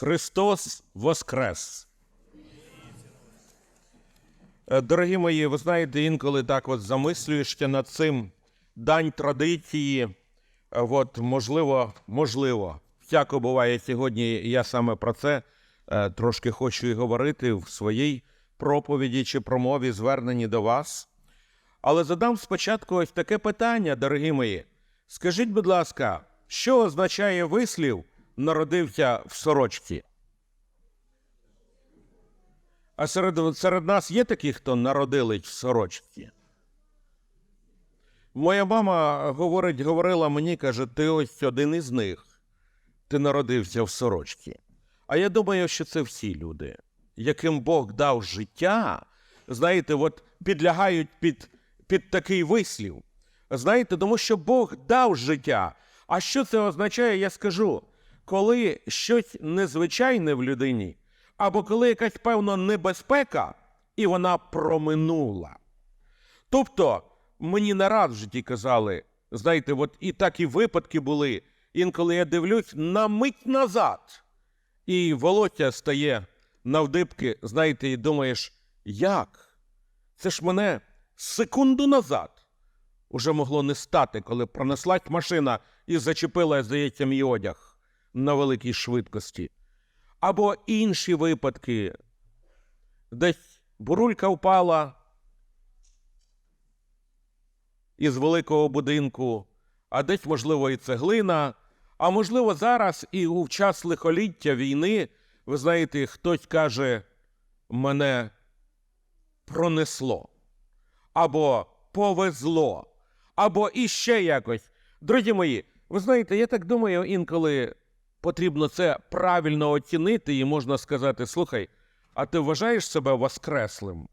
Христос Воскрес! Е, Дорогі мої, ви знаєте, інколи так от замислюєшся над цим дань традиції. Е, От, можливо, можливо, всяко буває сьогодні. Я саме про це е, трошки хочу і говорити в своїй проповіді чи промові, зверненні до вас. Але задам спочатку ось таке питання, дорогі мої. Скажіть, будь ласка, що означає вислів народився в сорочці? А серед, серед нас є такі, хто народились в сорочці? Моя мама говорить, говорила мені, каже, ти ось один із них. Ти народився в сорочці. А я думаю, що це всі люди, яким Бог дав життя, знаєте, от підлягають під, під такий вислів. Знаєте, тому що Бог дав життя. А що це означає, я скажу, коли щось незвичайне в людині, або коли якась певна небезпека, і вона проминула. Тобто, мені не раз в житті казали, знаєте, от і так і випадки були. Інколи я дивлюсь на мить назад, і волосся стає навдибки, знаєте, і думаєш, як? Це ж мене секунду назад уже могло не стати, коли пронеслась машина і зачепила, здається, мій одяг на великій швидкості. Або інші випадки. Десь бурулька впала із великого будинку, а десь, можливо, і цеглина. А можливо, зараз і у час лихоліття війни, ви знаєте, хтось каже, мене пронесло, або повезло, або іще якось. Друзі мої, ви знаєте, я так думаю, інколи потрібно це правильно оцінити, і можна сказати: слухай, а ти вважаєш себе воскреслим?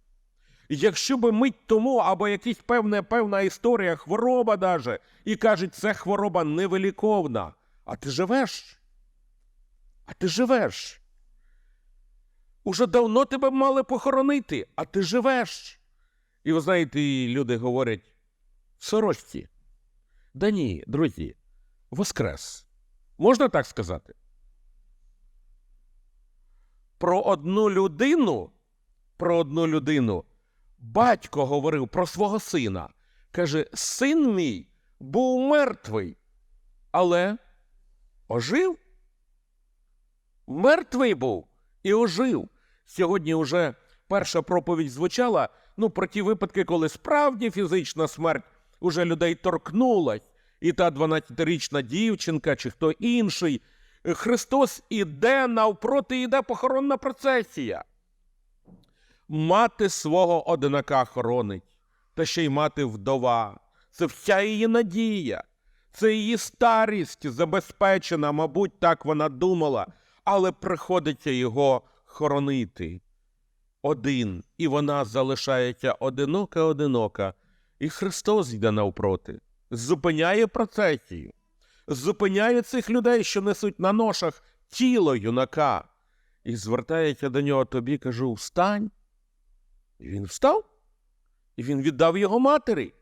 Якщо би мить тому або якась певна, певна історія, хвороба даже, і кажуть, це хвороба невиліковна, а ти живеш? А ти живеш? Уже давно тебе мали похоронити, а ти живеш. І ви знаєте, люди говорять сорочці. Да ні, друзі, воскрес. Можна так сказати? Про одну людину, про одну людину батько говорив про свого сина. Каже: син мій був мертвий, але ожив. Мертвий був і ожив. Сьогодні вже перша проповідь звучала ну, про ті випадки, коли справді фізична смерть уже людей торкнулась, і та 12-річна дівчинка чи хто інший. Христос іде навпроти, іде похоронна процесія. Мати свого одинака хоронить, та ще й мати вдова. Це вся її надія, це її старість забезпечена, мабуть, так вона думала, але приходиться його хоронити. Один, і вона залишається одинока, одинока, і Христос йде навпроти, зупиняє процесію, зупиняє цих людей, що несуть на ношах тіло юнака, і звертається до нього тобі, кажу, встань. І він встав, і він віддав його матері.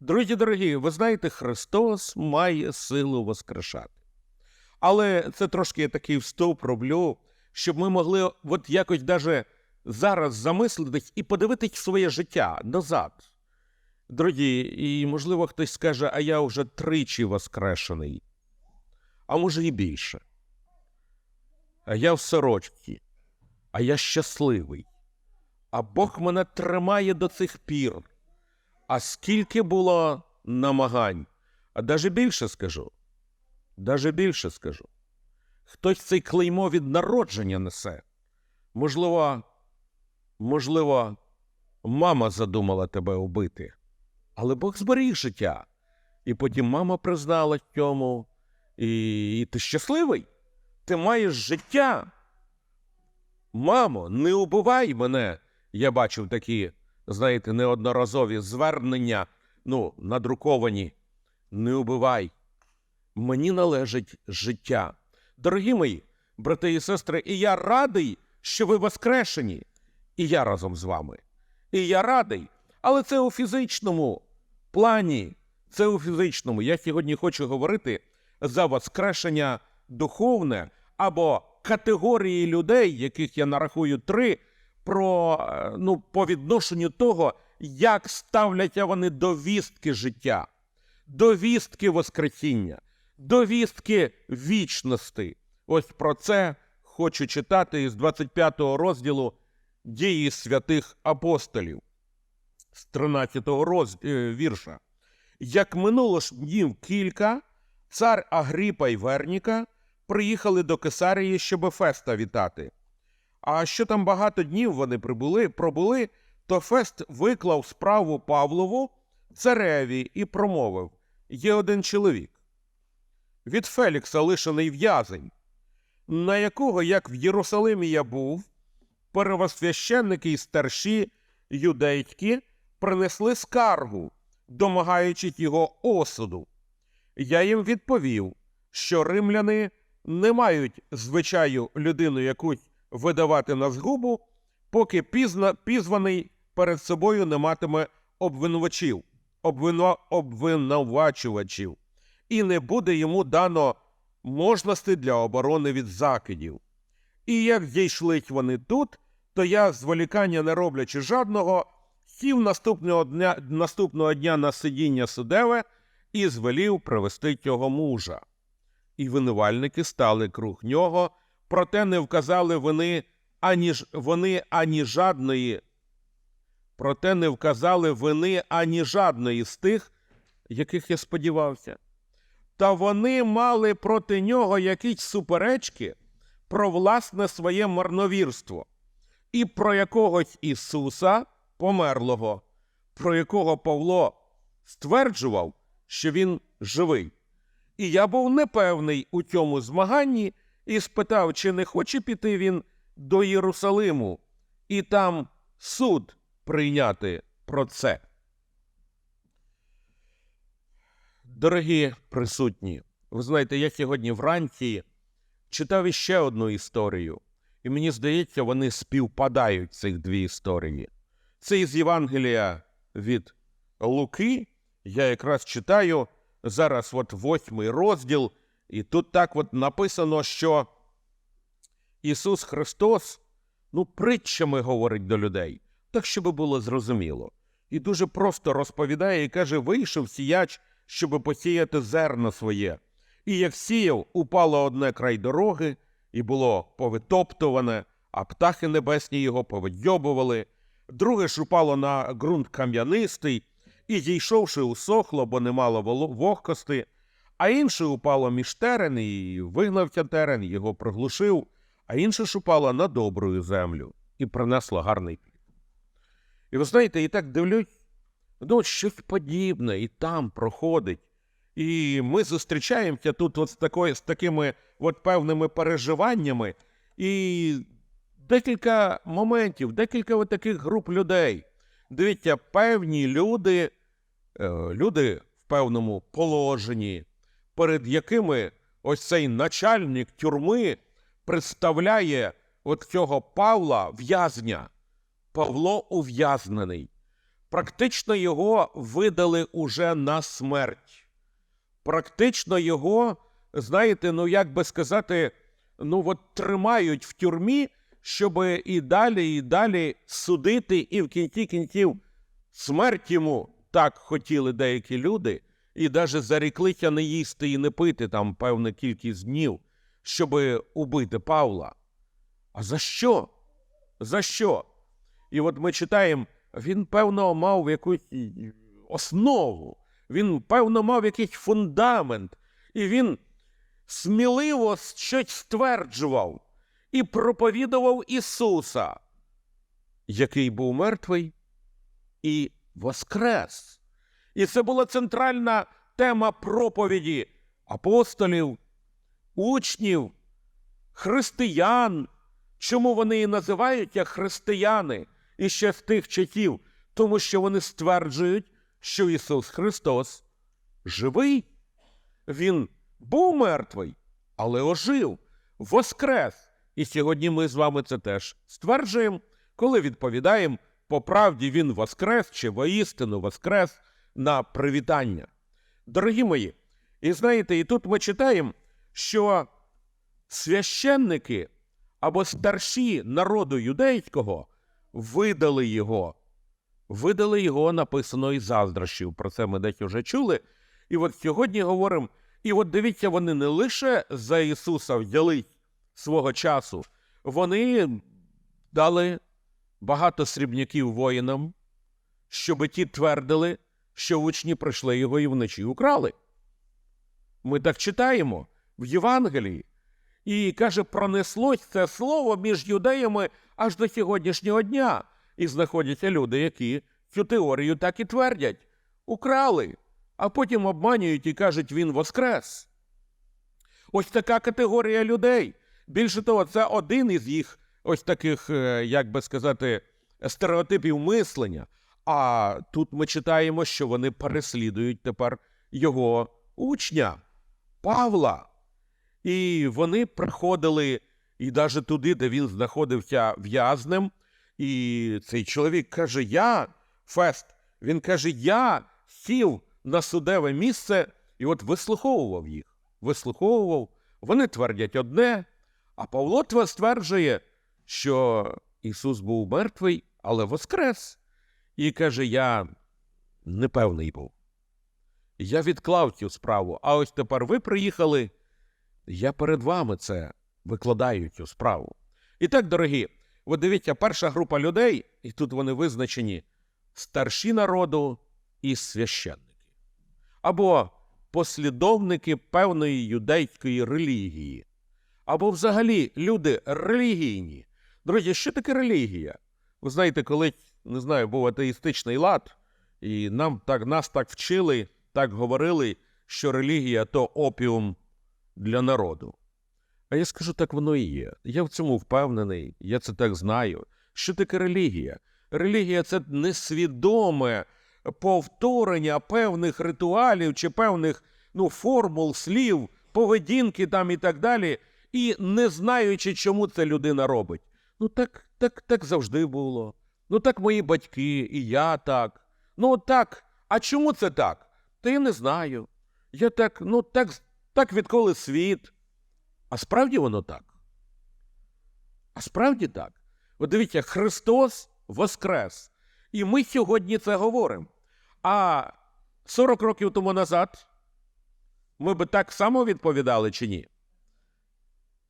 Друзі дорогі, ви знаєте, Христос має силу воскрешати. Але це трошки я такий вступ роблю, щоб ми могли от якось даже зараз замислитись і подивитись своє життя назад. Друзі, і можливо хтось скаже, а я вже тричі воскрешений, а може і більше. А я в сорочці, а я щасливий. А Бог мене тримає до цих пір. А скільки було намагань, а даже більше скажу. Даже більше скажу. Хтось цей клеймо від народження несе. Можливо, можливо, мама задумала тебе убити, але Бог зберіг життя. І потім мама призналась цьому, і, і ти щасливий. Ти маєш життя. Мамо, не убивай мене. Я бачив такі, знаєте, неодноразові звернення, ну, надруковані. Не убивай. Мені належить життя. Дорогі мої, брати і сестри, і я радий, що ви воскрешені. І я разом з вами. І я радий, але це у фізичному плані. Це у фізичному. Я сьогодні хочу говорити за воскрешення духовне або категорії людей, яких я нарахую три, про е, ну, по відношенню того, як ставляться вони до вістки життя, до вістки Воскресіння, до вістки вічності. Ось про це хочу читати із 25 розділу дії святих апостолів з 13 роз... е, вірша. Як минуло ж днів кілька, цар Агріпа й Верніка приїхали до Кесарії, щоб Феста вітати. А що там багато днів вони прибули, пробули, то Фест виклав справу Павлову цареві і промовив: Є один чоловік. Від Фелікса лишений в'язень, на якого, як в Єрусалимі я був, первосвященники і старші юдейські принесли скаргу, домагаючись його осуду. Я їм відповів, що римляни не мають звичаю людину якусь видавати на згубу, поки пізно, пізваний перед собою не матиме обвинувачів, обвино, обвинувачувачів, і не буде йому дано можності для оборони від закидів. І як зійшлись вони тут, то я, зволікання не роблячи жадного, сів наступного дня, наступного дня на сидіння судеве і звелів привести цього мужа. І винувальники стали круг нього, проте не вказали вони ані вони ані жадної, проте не вказали вини ані жадної з тих, яких я сподівався. Та вони мали проти нього якісь суперечки про власне своє марновірство і про якогось Ісуса померлого, про якого Павло стверджував, що він живий. І я був непевний у цьому змаганні і спитав, чи не хоче піти він до Єрусалиму і там суд прийняти про це. Дорогі присутні, ви знаєте, я сьогодні вранці читав іще одну історію, і мені здається, вони співпадають цих дві історії. Це із Євангелія від Луки. Я якраз читаю зараз от восьмий розділ, і тут так от написано, що Ісус Христос ну, притчами говорить до людей, так щоб було зрозуміло. І дуже просто розповідає і каже: вийшов сіяч, щоб посіяти зерно своє. І як сіяв, упало одне край дороги, і було повитоптуване, а птахи небесні його повидьобували. Друге ж упало на ґрунт кам'янистий, і, зійшовши, усохло, бо не мало вогкости, а інше упало між терен, і вигнався терен, його проглушив, а інше ж упало на добру землю і принесло гарний плід. І ви знаєте, і так дивлюсь, ну, щось подібне і там проходить. І ми зустрічаємося тут от з, такої, з такими от певними переживаннями, і декілька моментів, декілька таких груп людей. Дивіться, певні люди, е, люди в певному положенні, перед якими ось цей начальник тюрми представляє от цього Павла в'язня. Павло ув'язнений. Практично його видали уже на смерть. Практично його, знаєте, ну як би сказати, ну от тримають в тюрмі, щоб і далі, і далі судити, і в кінці кінців смерть йому так хотіли деякі люди, і навіть заріклися не їсти і не пити там певну кількість днів, щоб убити Павла. А за що? За що? І от ми читаємо, він, певно, мав якусь основу, він, певно, мав якийсь фундамент, і він сміливо щось стверджував і проповідував Ісуса, який був мертвий і воскрес. І це була центральна тема проповіді апостолів, учнів, християн. Чому вони і називаються християни іще з тих часів? Тому що вони стверджують, що Ісус Христос живий. Він був мертвий, але ожив, воскрес. І сьогодні ми з вами це теж стверджуємо, коли відповідаємо, по правді він воскрес чи воістину воскрес на привітання. Дорогі мої, і знаєте, і тут ми читаємо, що священники або старші народу юдейського видали його. Видали його, написано із заздрощів. Про це ми десь вже чули. І от сьогодні говоримо, і от дивіться, вони не лише за Ісуса взяли свого часу, вони дали багато срібняків воїнам, щоб ті твердили, що учні прийшли його і вночі украли. Ми так читаємо в Євангелії. І каже, пронеслось це слово між юдеями аж до сьогоднішнього дня. І знаходяться люди, які цю теорію так і твердять. Украли, а потім обманюють і кажуть, він воскрес. Ось така категорія людей. Більше того, це один із їх ось таких, е, як би сказати, стереотипів мислення. А тут ми читаємо, що вони переслідують тепер його учня Павла. І вони приходили і навіть туди, де він знаходився в'язнем. І цей чоловік каже: Я, Фест, він каже, я сів на судове місце і от вислуховував їх. Вислуховував. Вони твердять одне, а Павло стверджує, що Ісус був мертвий, але воскрес. І каже: Я непевний був. Я відклав цю справу, а ось тепер ви приїхали. Я перед вами це викладаю цю справу. І так, дорогі, ви дивіться, перша група людей, і тут вони визначені старші народу і священники, або послідовники певної юдейської релігії, або взагалі люди релігійні. Друзі, що таке релігія? Ви знаєте, коли, не знаю, був атеїстичний лад, і нам так, нас так вчили, так говорили, що релігія то опіум для народу. А я скажу, так воно і є. Я в цьому впевнений, я це так знаю. Що таке релігія? Релігія це несвідоме повторення певних ритуалів чи певних ну, формул, слів, поведінки там і так далі, і не знаючи, чому це людина робить. Ну так, так, так завжди було. Ну так мої батьки, і я так. Ну так. А чому це так? Та я не знаю. Я так, ну так, так відколи світ. А справді воно так? А справді так. От дивіться, Христос воскрес. І ми сьогодні це говоримо. А 40 років тому назад ми би так само відповідали чи ні?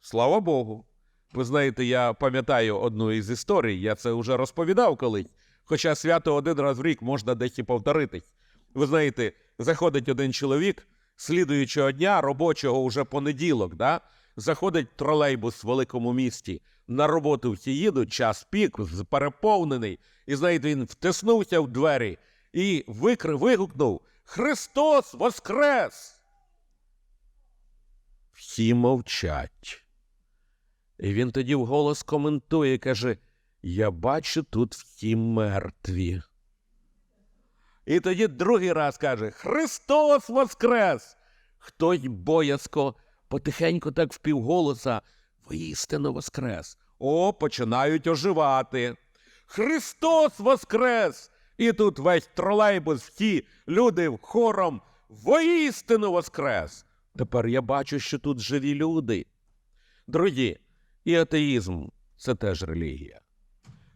Слава Богу. Ви знаєте, я пам'ятаю одну із історій, я це вже розповідав колись. Хоча свято один раз в рік можна десь і повторитись. Ви знаєте, заходить один чоловік, слідуючого дня, робочого уже понеділок, да? заходить тролейбус в великому місті. На роботу всі їдуть, час пік, переповнений. І знаєте, він втиснувся в двері і викри, вигукнув: Христос Воскрес! Всі мовчать. І він тоді вголос коментує каже: Я бачу тут всі мертві. І тоді другий раз каже: Христос Воскрес! Хтось боязко, потихеньку так впівголоса, воістину Воскрес. О, починають оживати. Христос Воскрес! І тут весь тролейбус, всі люди хором воістину Воскрес! Тепер я бачу, що тут живі люди. Друзі, і атеїзм це теж релігія.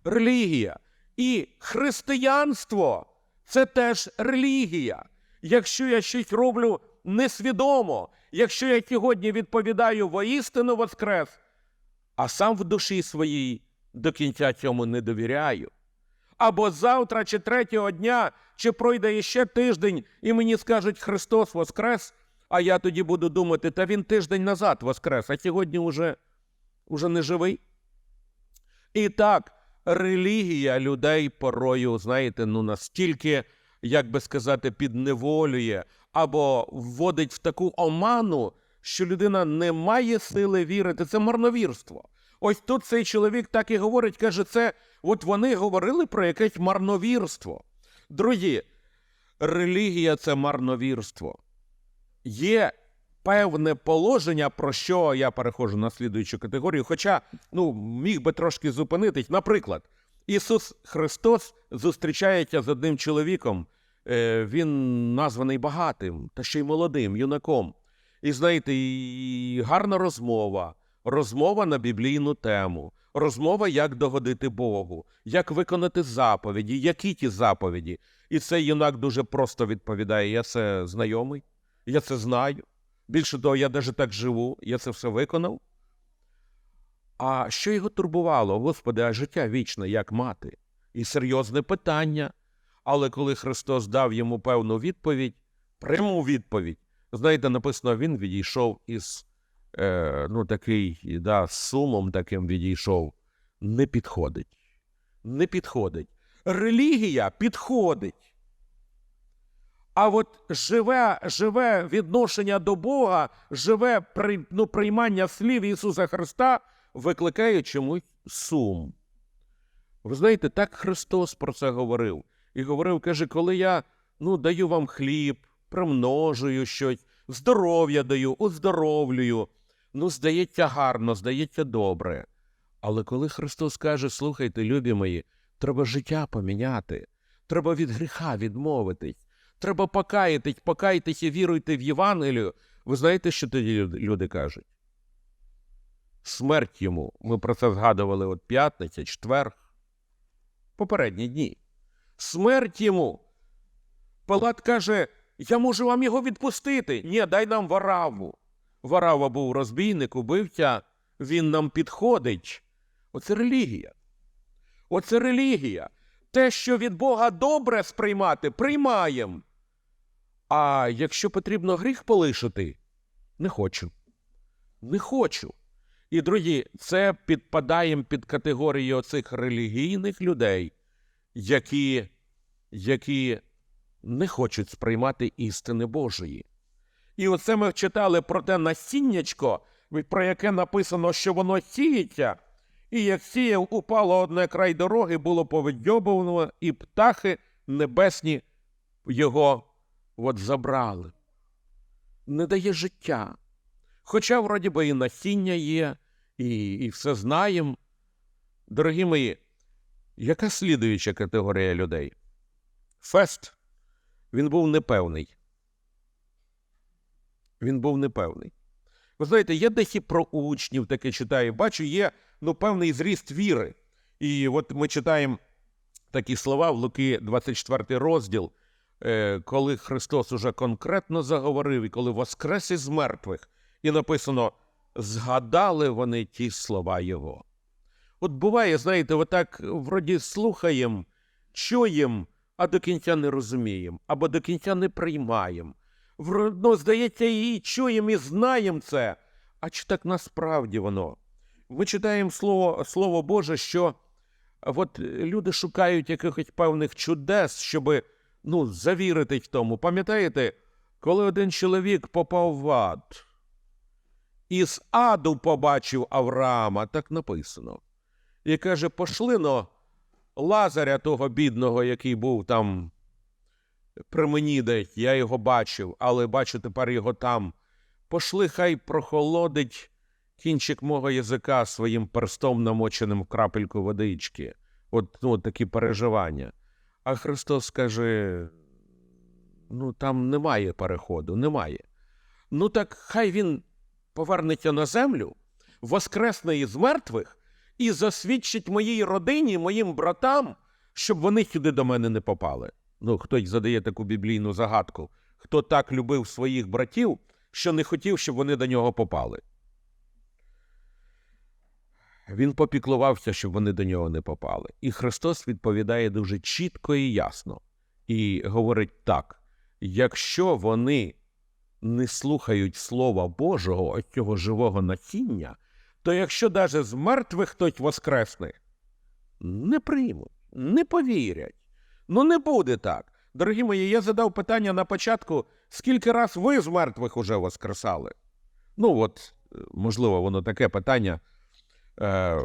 Релігія і християнство це теж релігія. Якщо я щось роблю несвідомо, якщо я сьогодні відповідаю воістину воскрес, а сам в душі своїй до кінця цьому не довіряю. Або завтра чи третього дня, чи пройде іще тиждень, і мені скажуть Христос Воскрес, а я тоді буду думати, та він тиждень назад воскрес, а сьогодні уже, уже не живий. І так, релігія людей порою, знаєте, ну настільки, як би сказати, підневолює або вводить в таку оману, що людина не має сили вірити. Це марновірство. Ось тут цей чоловік так і говорить, каже, це от вони говорили про якесь марновірство. Друзі, релігія це марновірство. Є певне положення, про що я переходжу на слідуючу категорію. Хоча ну, міг би трошки зупинитись. Наприклад, Ісус Христос зустрічається з одним чоловіком. Е, він названий багатим та ще й молодим юнаком. І знаєте, і гарна розмова, розмова на біблійну тему, розмова, як догодити Богу, як виконати заповіді, які ті заповіді. І цей юнак дуже просто відповідає: я це знайомий, я це знаю. Більше того, я навіть так живу, я це все виконав. А що його турбувало? Господи, а життя вічне, як мати? І серйозне питання. Але коли Христос дав йому певну відповідь, пряму відповідь, знаєте, написано, він відійшов із е, ну, такий, да, сумом таким відійшов. Не підходить. Не підходить. Релігія підходить. А от живе, живе відношення до Бога, живе ну, приймання слів Ісуса Христа викликає чомусь сум. Ви знаєте, так Христос про це говорив. І говорив, каже, коли я ну, даю вам хліб, примножую щось, здоров'я даю, оздоровлюю, ну, здається гарно, здається добре. Але коли Христос каже, слухайте, любі мої, треба життя поміняти, треба від гріха відмовитись, треба покаятись, покайтесь і віруйте в Євангелію. Ви знаєте, що тоді люди- кажуть? Смерть йому. Ми про це згадували от п'ятниця, четвер, попередні дні. Смерть йому. Пилат каже: Я можу вам його відпустити. Ні, дай нам вараву. Варава був розбійник, убивця, він нам підходить. Оце релігія. Оце релігія. Те, що від Бога добре сприймати, приймаємо. А якщо потрібно гріх полишити, не хочу. Не хочу. І, друзі, це підпадаємо під категорію оцих релігійних людей, які, які не хочуть сприймати істини Божої. І оце ми читали про те насіннячко, про яке написано, що воно сіється, і як сіяв, упало одне край дороги, було повидьобувано, і птахи небесні його от забрали. Не дає життя. Хоча, вроді би, і насіння є, і, і все знаємо. Дорогі мої, яка слідуюча категорія людей? Фест. Він був непевний. Він був непевний. Ви знаєте, я десь і про учнів таке читаю. Бачу, є ну, певний зріст віри. І от ми читаємо такі слова в Луки 24 розділ, коли Христос уже конкретно заговорив, і коли воскрес із мертвих, і написано: згадали вони ті слова Його. От буває, знаєте, отак вроді слухаємо, чуємо, а до кінця не розуміємо, або до кінця не приймаємо. Ну, здається, і чуємо, і знаємо це. А чи так насправді воно? Ми читаємо слово, слово Боже, що от люди шукають якихось певних чудес, щоб ну, завірити в тому. Пам'ятаєте, коли один чоловік попав в ад, із аду побачив Авраама, так написано. І каже: пошли но Лазаря того бідного, який був там при мені десь, я його бачив, але бачу тепер його там. Пошли, хай прохолодить кінчик мого язика своїм перстом намоченим в крапельку водички. От, ну, такі переживання. А Христос каже: ну там немає переходу, немає. Ну так хай він повернеться на землю, воскресне із мертвих і засвідчить моїй родині, моїм братам, щоб вони сюди до мене не попали. Ну, хтось задає таку біблійну загадку. Хто так любив своїх братів, що не хотів, щоб вони до нього попали. Він попіклувався, щоб вони до нього не попали. І Христос відповідає дуже чітко і ясно. І говорить так: якщо вони не слухають Слова Божого, цього живого насіння, то якщо навіть з мертвих хтось воскресне, не приймуть, не повірять. Ну не буде так. Дорогі мої, я задав питання на початку, скільки раз ви з мертвих уже воскресали? Ну, от, е, можливо, воно таке питання е,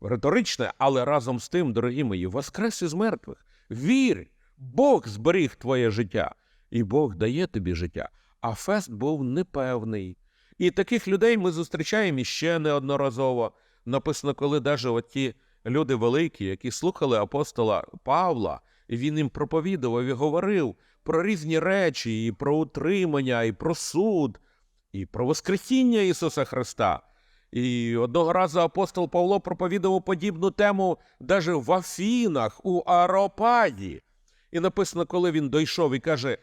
риторичне, але разом з тим, дорогі мої, воскрес із мертвих. Вір, Бог зберіг твоє життя, і Бог дає тобі життя. А Фест був непевний. І таких людей ми зустрічаємо іще неодноразово. Написано, коли навіть оті люди великі, які слухали апостола Павла, і він їм проповідував і говорив про різні речі, і про утримання, і про суд, і про Воскресіння Ісуса Христа. І одного разу апостол Павло проповідував подібну тему даже в Афінах, у Аропаді. І написано, коли він дійшов і каже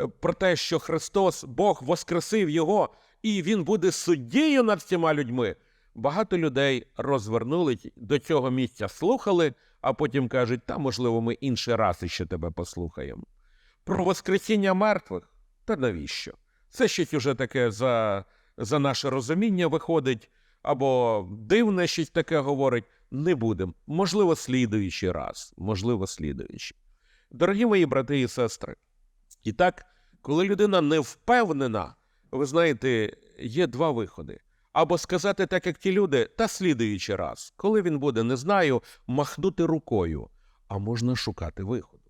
е, про те, що Христос, Бог воскресив його, і він буде суддєю над всіма людьми. Багато людей розвернулись до цього місця, слухали, а потім кажуть, та можливо, ми інший раз іще тебе послухаємо. Про Воскресіння мертвих? Та навіщо? Це щось уже таке за, за наше розуміння виходить, або дивне щось таке говорить. Не будемо. Можливо, слідуючий раз, можливо, слідуючий. Дорогі мої брати і сестри, і так, коли людина не впевнена, ви знаєте, є два виходи. Або сказати так, як ті люди, та слідуючий раз, коли він буде, не знаю, махнути рукою, а можна шукати виходу.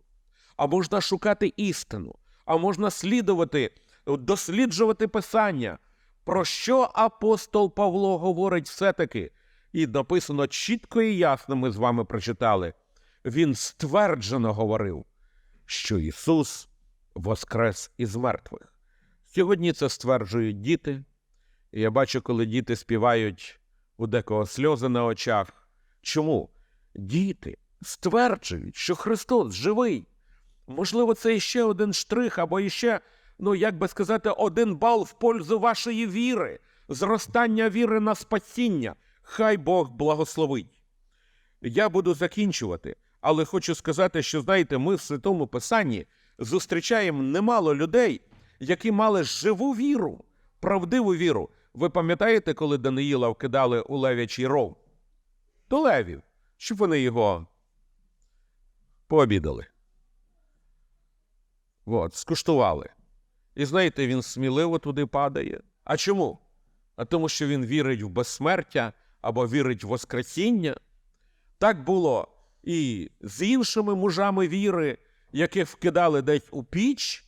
А можна шукати істину, а можна слідувати, досліджувати писання. Про що апостол Павло говорить все-таки? І написано чітко і ясно, ми з вами прочитали. Він стверджено говорив, що Ісус воскрес із мертвих. Сьогодні це стверджують діти. І я бачу, коли діти співають у декого сльози на очах. Чому? Діти стверджують, що Христос живий. Можливо, це іще один штрих, або іще, ну як би сказати, один бал в пользу вашої віри, зростання віри на спасіння. Хай Бог благословить. Я буду закінчувати, але хочу сказати, що знаєте, ми в Святому Писанні зустрічаємо немало людей, які мали живу віру, правдиву віру. Ви пам'ятаєте, коли Даниїла вкидали у левячий ров? До левів, щоб вони його пообідали. От, скуштували. І знаєте, він сміливо туди падає. А чому? А тому, що він вірить в безсмертя або вірить в Воскресіння. Так було і з іншими мужами віри, яких вкидали десь у піч,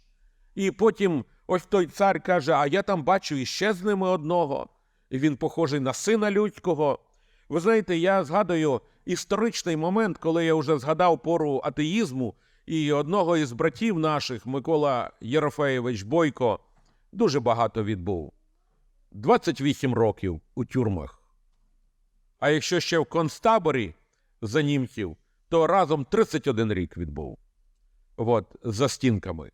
і потім ось той цар каже: А я там бачу іще з ними одного, і він похожий на сина людського. Ви знаєте, я згадую історичний момент, коли я вже згадав пору атеїзму, і одного із братів наших, Микола Єрофеєвич Бойко, дуже багато відбув. 28 років у тюрмах. А якщо ще в концтаборі за німців, то разом 31 рік відбув. От, за стінками.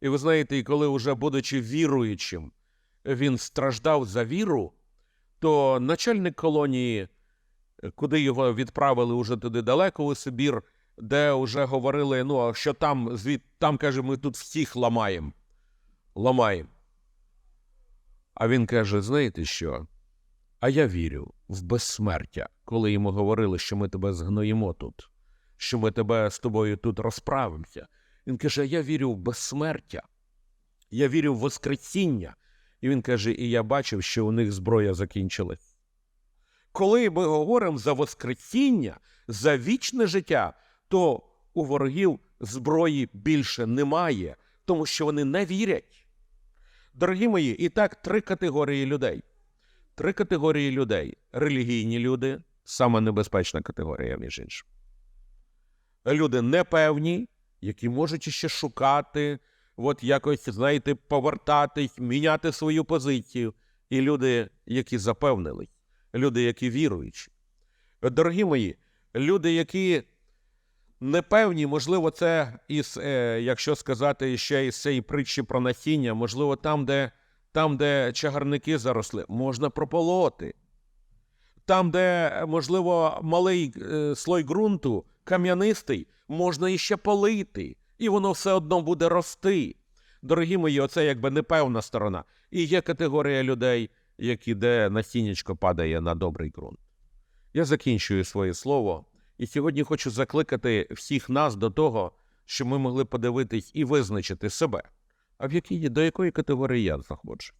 І ви знаєте, і коли, вже будучи віруючим, він страждав за віру, то начальник колонії, куди його відправили уже туди далеко у Сибір, де вже говорили, ну, що там, звід, там каже, ми тут всіх ламаємо. Ламаємо. А він каже: знаєте що? А я вірю в безсмертя, коли йому говорили, що ми тебе згноїмо тут, що ми тебе з тобою тут розправимося. Він каже: Я вірю в безсмертя, я вірю в Воскресіння. І він каже: І я бачив, що у них зброя закінчилась. Коли ми говоримо за Воскресіння, за вічне життя, то у ворогів зброї більше немає, тому що вони не вірять. Дорогі мої, і так три категорії людей. Три категорії людей: релігійні люди, саме небезпечна категорія, між іншим. Люди непевні, які можуть ще шукати, от якось, знаєте, повертатись, міняти свою позицію. І люди, які запевнились, люди, які віруючі. Дорогі мої, люди, які непевні, можливо, це із, е, якщо сказати ще із цієї притчі про насіння, можливо, там, де, там, де чагарники заросли, можна прополоти. Там, де, можливо, малий е, слой ґрунту, кам'янистий, можна іще полити, і воно все одно буде рости. Дорогі мої, оце якби непевна сторона. І є категорія людей, які де насіннячко падає на добрий ґрунт. Я закінчую своє слово. І сьогодні хочу закликати всіх нас до того, щоб ми могли подивитись і визначити себе. А в якій, до якої категорії я знаходжу?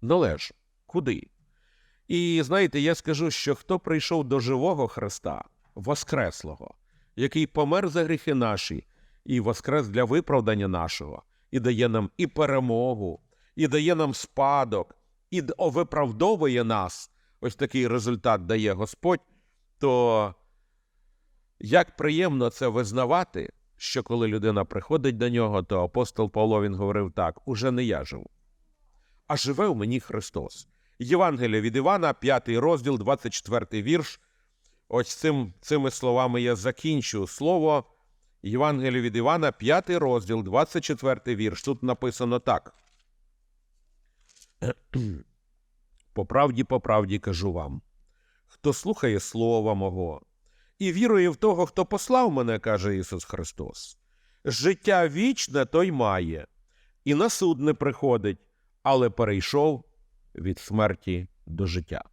Належу. Куди? І знаєте, я скажу, що хто прийшов до живого Христа, Воскреслого, який помер за гріхи наші, і воскрес для виправдання нашого, і дає нам і перемогу, і дає нам спадок, і виправдовує нас, ось такий результат дає Господь, то як приємно це визнавати, що коли людина приходить до нього, то апостол Павло він говорив так: уже не я живу, а живе у мені Христос. Євангелія від Івана, 5 розділ, 24 вірш. Ось цим, цими словами я закінчу слово. Євангелія від Івана, 5 розділ, 24 вірш. Тут написано так. По правді, по правді кажу вам. Хто слухає слова мого і вірує в того, хто послав мене, каже Ісус Христос, життя вічне той має, і на суд не приходить, але перейшов від смерті до життя.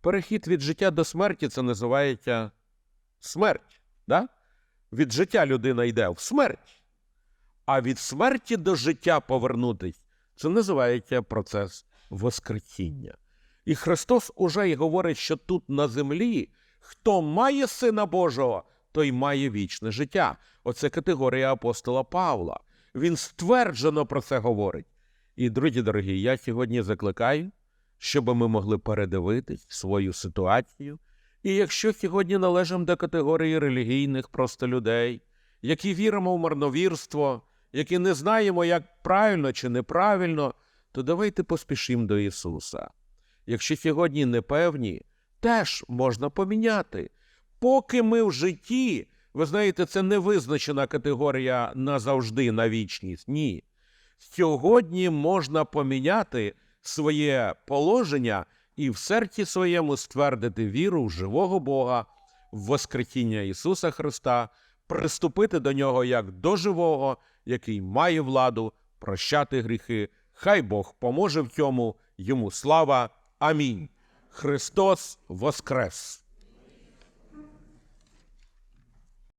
Перехід від життя до смерті це називається смерть. Да? Від життя людина йде в смерть, а від смерті до життя повернутись це називається процес Воскресіння. І Христос уже й говорить, що тут на землі хто має Сина Божого, той має вічне життя. Оце категорія апостола Павла. Він стверджено про це говорить. І, друзі дорогі, я сьогодні закликаю, щоб ми могли передивитись свою ситуацію. І якщо сьогодні належимо до категорії релігійних просто людей, які віримо в марновірство, які не знаємо, як правильно чи неправильно, то давайте поспішимо до Ісуса. Якщо сьогодні не певні, теж можна поміняти. Поки ми в житті, ви знаєте, це не визначена категорія назавжди на вічність. Ні. Сьогодні можна поміняти своє положення і в серці своєму ствердити віру в живого Бога, в Воскресіння Ісуса Христа, приступити до нього як до живого, який має владу прощати гріхи. Хай Бог поможе в цьому, йому слава. Амінь. Христос Воскрес!